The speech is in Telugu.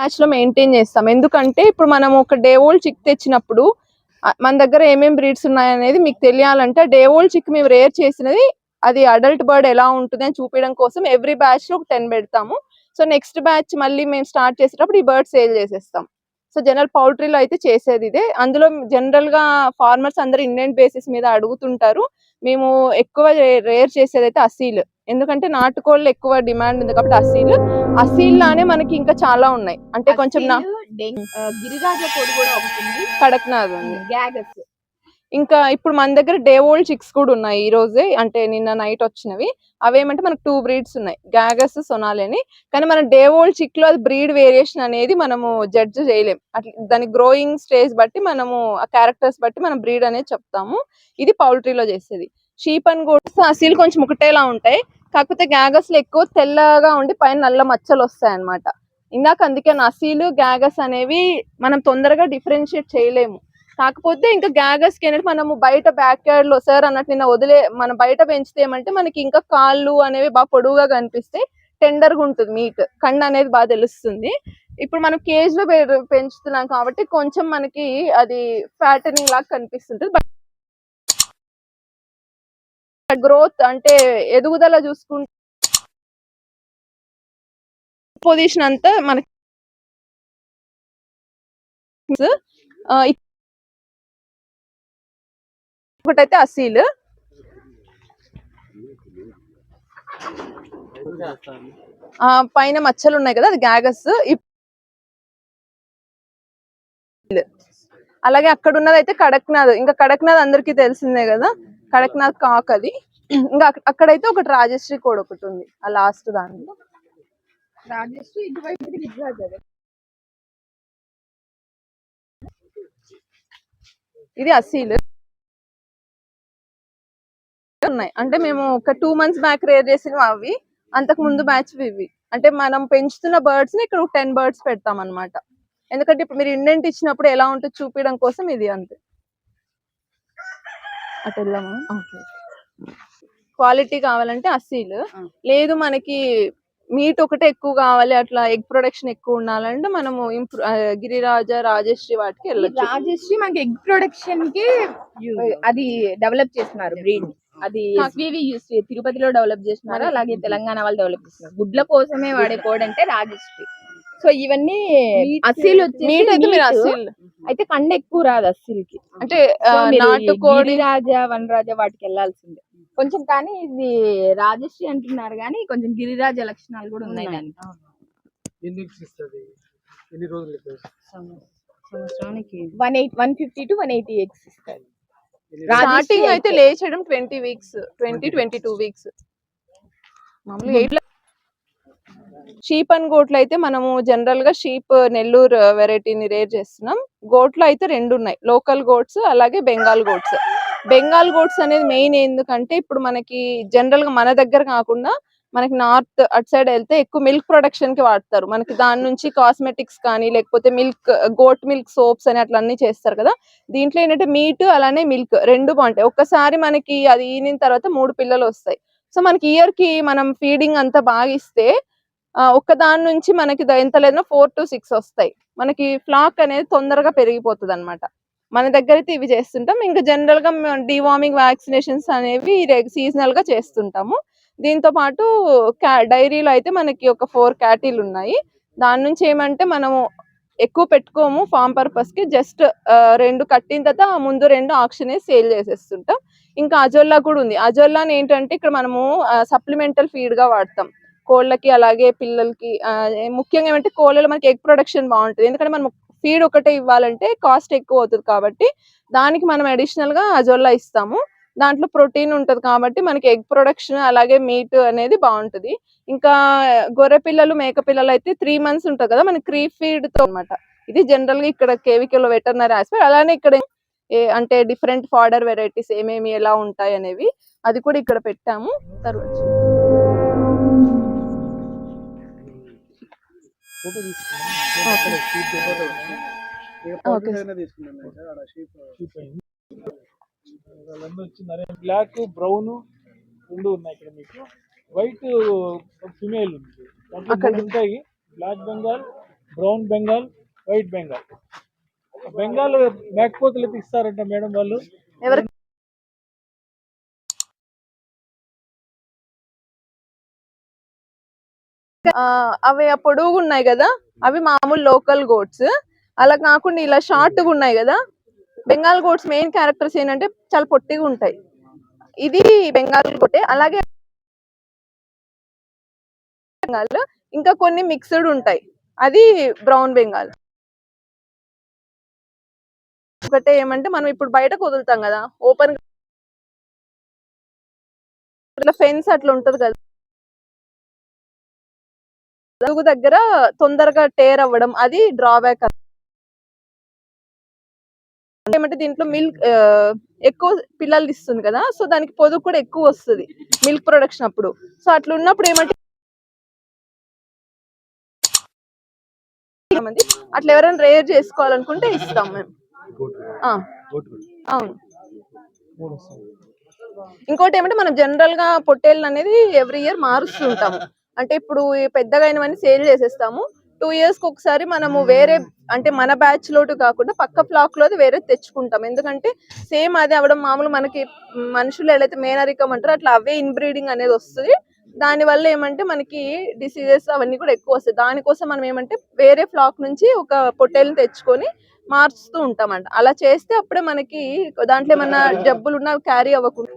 బ్యాచ్లో మెయింటైన్ చేస్తాం. ఎందుకంటే ఇప్పుడు మనం ఒక డే ఓల్డ్ చిక్ తెచ్చినప్పుడు మన దగ్గర ఏమేం బ్రీడ్స్ ఉన్నాయనేది మీకు తెలియాలంటే డే ఓల్డ్ చిక్ మేము రేర్ చేసినది అది అడల్ట్ బర్డ్ ఎలా ఉంటుంది అని చూపించడం కోసం ఎవ్రీ బ్యాచ్లో ఒక టెన్ పెడతాము. సో నెక్స్ట్ బ్యాచ్ మళ్ళీ మేము స్టార్ట్ చేసేటప్పుడు ఈ బర్డ్ సేల్ చేసేస్తాం. సో జనరల్ పౌల్ట్రీలో అయితే చేసేది ఇదే. అందులో జనరల్గా ఫార్మర్స్ అందరూ ఇండియన్ బేసిస్ మీద అడుగుతుంటారు. మేము ఎక్కువ రేర్ చేసేది అయితే అసీల్. ఎందుకంటే నాటుకోళ్ళు ఎక్కువ డిమాండ్ ఉంది కాబట్టి అసీల్. అసీల్ లానే మనకి ఇంకా చాలా ఉన్నాయి. అంటే కొంచెం గిరిరాజ పొడి కూడా ఒకటి కడక్నాథ్ ఉంది. గ్యాగస్ ఇంకా ఇప్పుడు మన దగ్గర డే ఓల్డ్ చిక్స్ కూడా ఉన్నాయి ఈ రోజే అంటే నిన్న నైట్ వచ్చినవి. అవేమంటే మనకు టూ బ్రీడ్స్ ఉన్నాయి. గాగస్ సొనాలి అని కానీ మన డే ఓల్డ్ చిక్లో అది బ్రీడ్ వేరియేషన్ అనేది మనము జడ్జ్ చేయలేం. అట్లా దాని గ్రోయింగ్ స్టేజ్ బట్టి మనము ఆ క్యారెక్టర్స్ బట్టి మనం బ్రీడ్ అనేది చెప్తాము. ఇది పౌల్ట్రీలో చేసేది. షీప్ అండ్ గోడ్స్ అసలు కొంచెం ఒకటేలా ఉంటాయి. కాకపోతే గ్యాగస్లో ఎక్కువ తెల్లగా ఉండి పైన నల్ల మచ్చలు వస్తాయి అన్నమాట ఇందాక అందుకే నసీలు గ్యాగస్ అనేవి మనం తొందరగా డిఫరెన్షియేట్ చేయలేము. కాకపోతే ఇంకా గ్యాగర్స్కి అనేది మనము బయట బ్యాక్ యార్డ్లో సార్ అన్నట్టు నిన్న వదిలే మనం బయట పెంచితే ఏమంటే మనకి ఇంకా కాళ్ళు అనేవి బాగా పొడుగుగా కనిపిస్తాయి టెండర్గా ఉంటుంది మీట్ కండ అనేది బాగా తెలుస్తుంది. ఇప్పుడు మనం కేజ్లో పెంచుతున్నాం కాబట్టి కొంచెం మనకి అది ఫ్యాటనింగ్ లాగా కనిపిస్తుంటుంది. బట్ గ్రోత్ అంటే ఎదుగుదల చూసుకుంటే పొజిషన్ అంతా మనకి ఒకటైతే అసీల్. ఆ పైన మచ్చలు ఉన్నాయి కదా అది గ్యాగస్ అలాగే అక్కడ ఉన్నది అయితే కడక్నాథ్. ఇంకా కడక్నాథ్ అందరికీ తెలిసిందే కదా కడక్నాథ్ కాక్ అది. ఇంకా అక్క- అక్కడైతే ఒకటి రాజశ్రీ కూడా ఒకటి ఉంది ఆ లాస్ట్ దాంట్లో. రాజశ్రీ ఇటువైపు గిరిరాజ ఇది అసీల్. ఉన్నాయి. అంటే మేము ఒక టూ మంత్స్ బ్యాక్ రేర్ చేసినవి అవి. అంతకు ముందు బ్యాచ్ ఇవి. అంటే మనం పెంచుతున్న బర్డ్స్ని ఇక్కడ టెన్ బర్డ్స్ పెడతాం అన్నమాట ఎందుకంటే ఇప్పుడు మీరు ఇండెంట్ ఇచ్చినప్పుడు ఎలా ఉంటుందో చూపించడం కోసం ఇది అంతే. అటు వెళ్దామా క్వాలిటీ కావాలంటే అసీల్. లేదు మనకి మీట్ ఒకటే ఎక్కువ కావాలి అట్లా ఎగ్ ప్రొడక్షన్ ఎక్కువ ఉండాలంటే మనము గిరిరాజ రాజశ్రీ వాటికి వెళ్ళొచ్చు. రాజశ్రీ మనకి ఎగ్ ప్రొడక్షన్కి అది డెవలప్ చేస్తున్నారు బ్రీడ్ అది ఎస్వివి తిరుపతిలో డెవలప్ చేస్తున్నారు అలాగే తెలంగాణ వాళ్ళు డెవలప్ చేస్తున్నారు గుడ్ల కోసమే వాడే కోడ్ అంటే రాజశ్రీ. సో ఇవన్నీ మీరు వచ్చేసి అసీల్ అయితే కండ ఎక్కువ రాదు అస్సీలకి అంటే నాటుకోడి గిరిరాజ వనరాజ వాటికి వెళ్ళాల్సిందే. కొంచెం కానీ ఇది రాజశ్రీ అంటున్నారు కానీ కొంచెం గిరిరాజ లక్షణాలు కూడా ఉన్నాయి. దానికి. ఎన్ని రోజులు one eight one fifty two one eighty eggs ఇస్తారు స్టార్టింగ్ అయితే లేచడం twenty weeks twenty twenty two weeks. Sheep and గోట్లు అయితే మనము జనరల్గా షీప్ నెల్లూరు వెరైటీని రేర్ చేస్తున్నాం. గోట్లు అయితే రెండు ఉన్నాయి. లోకల్ గోట్స్ అలాగే బెంగాల్ గోట్స్. బెంగాల్ గోట్స్ అనేది మెయిన్ ఎందుకంటే ఇప్పుడు మనకి జనరల్గా మన దగ్గర కాకుండా మనకి నార్త్ అటు సైడ్ వెళ్తే ఎక్కువ మిల్క్ ప్రొడక్షన్కి వాడతారు. మనకి దాని నుంచి కాస్మెటిక్స్ కానీ లేకపోతే మిల్క్ గోట్ మిల్క్ సోప్స్ అని అట్లా అన్ని చేస్తారు కదా. దీంట్లో ఏంటంటే మీట్ అలానే మిల్క్ రెండు బాగుంటాయి. ఒక్కసారి మనకి అది ఈనిన తర్వాత మూడు పిల్లలు వస్తాయి. సో మనకి ఇయర్కి మనం ఫీడింగ్ అంతా బాగా ఇస్తే ఒక్క దాని నుంచి మనకి ఎంత లేదన్నా ఫోర్ టు సిక్స్ వస్తాయి. మనకి ఫ్లాక్ అనేది తొందరగా పెరిగిపోతుంది అనమాట మన దగ్గర అయితే ఇవి చేస్తుంటాం. ఇంకా జనరల్గా డివార్మింగ్ వ్యాక్సినేషన్స్ అనేవి సీజనల్గా చేస్తుంటాము. దీంతో పాటు డైరీలో అయితే మనకి ఒక ఫోర్ క్యాటీలు ఉన్నాయి. దాని నుంచి ఏమంటే మనము ఎక్కువ పెట్టుకోము ఫామ్ పర్పస్కి జస్ట్ రెండు కట్టిన తర్వాత ముందు రెండు ఆక్షన్ సేల్ చేసేస్తుంటాం. ఇంకా అజోల్లా కూడా ఉంది. అజోల్లాని ఏంటంటే ఇక్కడ మనము సప్లిమెంటల్ ఫీడ్గా వాడతాం. కోళ్ళకి అలాగే పిల్లలకి ముఖ్యంగా ఏమంటే కోళ్ళలో మనకి ఎగ్ ప్రొడక్షన్ బాగుంటుంది. ఎందుకంటే మనం ఫీడ్ ఒకటే ఇవ్వాలంటే కాస్ట్ ఎక్కువ అవుతుంది కాబట్టి దానికి మనం అడిషనల్గా అజోల్లా ఇస్తాము. దాంట్లో ప్రోటీన్ ఉంటది కాబట్టి మనకి ఎగ్ ప్రొడక్షన్ అలాగే మీట్ అనేది బాగుంటది. ఇంకా గొర్రె పిల్లలు మేక పిల్లలు అయితే త్రీ మంత్స్ ఉంటుంది కదా మనకి క్రీ ఫీడ్తో అనమాట ఇది జనరల్గా ఇక్కడ కేవికలో వెటర్నరీ ఆస్పెక్ట్ అలానే ఇక్కడ అంటే డిఫరెంట్ ఫాడర్ వెరైటీస్ ఏమేమి ఎలా ఉంటాయి అనేవి అది కూడా ఇక్కడ పెట్టాము. తర్వాత ఫోటో వచ్చింది బ్లాక్ బ్రౌన్ రెండు ఉన్నాయి ఇక్కడ మీకు. వైట్ ఫిమేల్ ఉంది. అక్కడ. ఉంటాయి. Black Bengal brown Bengal white Bengal. Bengal మేకపోతలు ఇస్తారంట మేడం వాళ్ళు. ఎవరు? అవి ఆ పొడుగు ఉన్నాయి కదా? అవి మామూలు లోకల్ గోట్స్. అలా కాకుండా ఇలా షార్ట్గా ఉన్నాయి కదా? బెంగాల్ గోట్స్ మెయిన్ క్యారెక్టర్స్ ఏంటంటే చాలా పొట్టిగా ఉంటాయి. ఇది బెంగాల్ గోటే. అలాగే బెంగాల్ ఇంకా కొన్ని మిక్స్డ్ ఉంటాయి. అది బ్రౌన్ బెంగాల్. ఒకటే ఏమంటే మనం ఇప్పుడు బయటకు వదులుతాం కదా ఓపెన్ ఇట్లా ఫెన్స్ అట్లా ఉంటది కదా. దగ్గర తొందరగా టేర్ అవ్వడం అది డ్రాబ్యాక్ ఏమంటే దీంట్లో మిల్క్ ఎక్కువ పిల్లలు ఇస్తుంది కదా సో దానికి పొదుగు కూడా ఎక్కువ వస్తుంది మిల్క్ ప్రొడక్షన్ అప్పుడు. సో అట్లా ఉన్నప్పుడు ఏమంటే మంది అట్లా ఎవరైనా రేర్ చేసుకోవాలనుకుంటే ఇస్తాం మేము. ఆ, అవును. ఇంకోటి ఏమంటే మనం జనరల్గా పొట్టేళ్ళు అనేది ఎవ్రీ ఇయర్ మారుస్తూ ఉంటాము అంటే ఇప్పుడు పెద్దగా అయినవన్నీ సేల్ చేసేస్తాము. టూ ఇయర్స్కి ఒకసారి మనము వేరే అంటే మన బ్యాచ్ లోటు కాకుండా పక్క ఫ్లాక్ లోది వేరే తెచ్చుకుంటాం. ఎందుకంటే సేమ్ అది అవడం మామూలు మనకి మనుషులు ఎలా మేనరికం అంటారో అట్లా అవే ఇన్బ్రీడింగ్ అనేది వస్తుంది. దాని వల్ల ఏమంటే మనకి డిసీజెస్ అవన్నీ కూడా ఎక్కువ వస్తాయి. దానికోసం మనం ఏమంటే వేరే ఫ్లాక్ నుంచి ఒక పొట్టేల్ని తెచ్చుకొని మార్చుతూ ఉంటామంట. అలా చేస్తే అప్పుడే మనకి దాంట్లో ఏమన్నా జబ్బులు ఉన్నా క్యారీ అవ్వకుండా